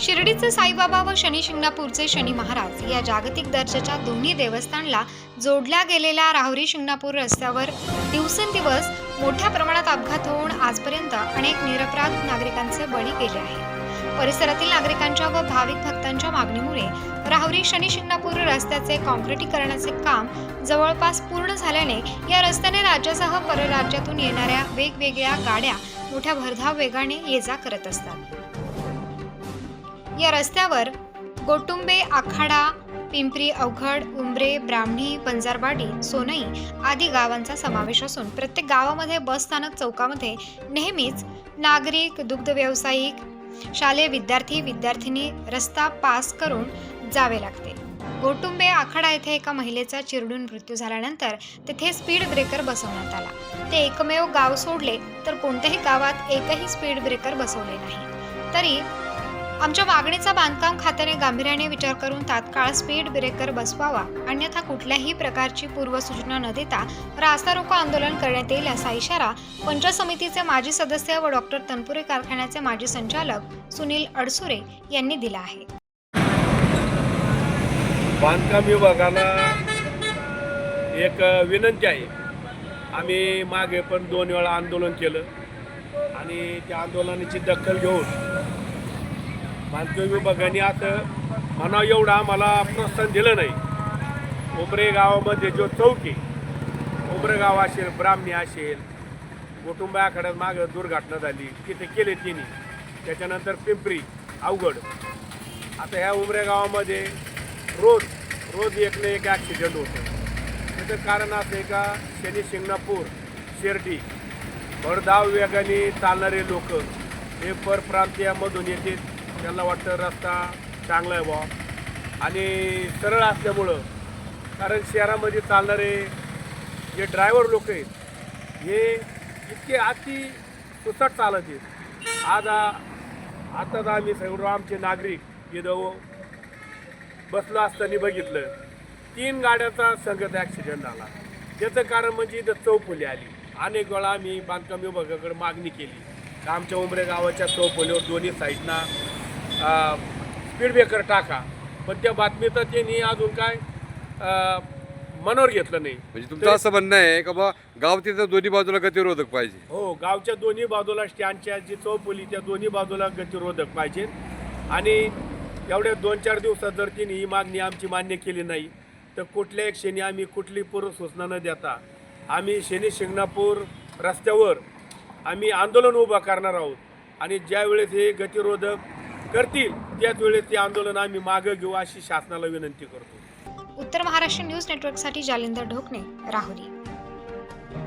शिर्डीचे साईबाबा व शनी शिंगणापूरचे शनी महाराज या जागतिक दर्जाच्या दोन्ही देवस्थानला जोडल्या गेलेल्या राहुरी शिंगणापूर रस्त्यावर दिवसेंदिवस मोठ्या प्रमाणात अपघात होऊन आजपर्यंत अनेक निरपराध नागरिकांचे बळी गेले आहे. परिसरातील नागरिकांच्या व भाविक भक्तांच्या मागणीमुळे राहुरी शनी शिंगणापूर रस्त्याचे कॉन्क्रिटीकरणाचे काम जवळपास पूर्ण झाल्याने या रस्त्याने राज्यासह परराज्यातून येणाऱ्या वेगवेगळ्या गाड्या मोठ्या भरधाव वेगाने ये जा करत असतात. या रस्त्यावर गोटुंबे आखाडा पिंपरी अवघड उंबरे ब्राह्मणी पंजारवाडी सोनई आदी गावांचा समावेश असून प्रत्येक गावामध्ये बस स्थानक चौकामध्ये नेहमीच नागरिक दुग्ध व्यावसायिक शालेय विद्यार्थी विद्यार्थिनी रस्ता पास करून जावे लागते. गोटुंबे आखाडा येथे एका महिलेचा चिरडून मृत्यू झाल्यानंतर तेथे स्पीड ब्रेकर बसवण्यात आला. ते एकमेव गाव सोडले तर कोणत्याही गावात एकही स्पीड ब्रेकर बसवले नाही. तरी आमच्या मागणीचा बांधकाम खात्याने गांभीर्याने विचार करून तात्काळ स्पीड ब्रेकर बसवावा. अन्यथा कुठल्याही प्रकारची पूर्वसूचना न देता रास्ता रोको आंदोलन करण्यात येईल असा इशारा पंचायत समितीचे माजी सदस्य व डॉक्टर तनपुरे कारखान्याचे माजी संचालक सुनील अडसुरे यांनी दिला आहे. बांधकाम विभागाला एक विनंती आहे. आम्ही मागे पण दोन वेळा आंदोलन केलं आणि त्या आंदोलनाची दखल घेऊन बांधकाम विभागाने आता म्हणा एवढं आम्हाला प्रोत्साहन दिलं नाही. उमरे गावामध्ये जो चौकी उमरे गाव असेल ब्राह्मणी असेल कुटुंबाकडं मागं दुर्घटना झाली तिथे केले तिने. त्याच्यानंतर पिंपरी अवघड. आता ह्या उमरे गावामध्ये रोज रोज एक ना एक ॲक्सिडेंट होतं. त्याचं कारण असं आहे का? शनी शिंगणापूर शिर्डी. भरधाव वेगाने चालणारे लोक हे परप्रांतीयामधून येतील त्यांना वाटतं रस्ता चांगला आहे बा आणि सरळ असल्यामुळं कारण शहरामध्ये चालणारे जे ड्रायव्हर लोक आहेत हे इतके अति सुसट चालत आहेत. आज आताच आम्ही सर्व आमचे नागरिक इथं हो- बसलो असताना बघितलं तीन गाड्याचा संगत ॲक्सिडेंट झाला. त्याचं कारण म्हणजे इथं चौफुली आली. अनेक वेळा आम्ही बांधकाम विभागाकडे मागणी केली. आमच्या उमरे गावाच्या चौफुलीवर दोन्ही साईडना स्पीड ब्रेकर टाका. पण त्या बातमीचं त्यांनी अजून काय मनावर घेतलं नाही. म्हणजे तुमचं असं म्हणणं आहे का बा गाव तिथं दोन्ही बाजूला गतिरोधक पाहिजे? हो गावच्या दोन्ही बाजूला स्टँडच्या जी चौफुली त्या दोन्ही बाजूला गतिरोधक पाहिजेत आणि एवढ्या दोन चार दिवसात जर तिने ही मागणी आमची मान्य केली नाही तर कुठल्या एक शनी आम्ही कुठली पूर्व सूचना न देता आम्ही शनी शिंगणापूर रस्त्यावर आम्ही आंदोलन उभं करणार आहोत. आणि ज्या वेळेस हे गतिरोधक करतील त्याच वेळेस ते आंदोलन आम्ही मागं घेऊ अशी शासनाला विनंती करतो. उत्तर महाराष्ट्र न्यूज नेटवर्कसाठी जालिंदर ढोकणे राहुरी.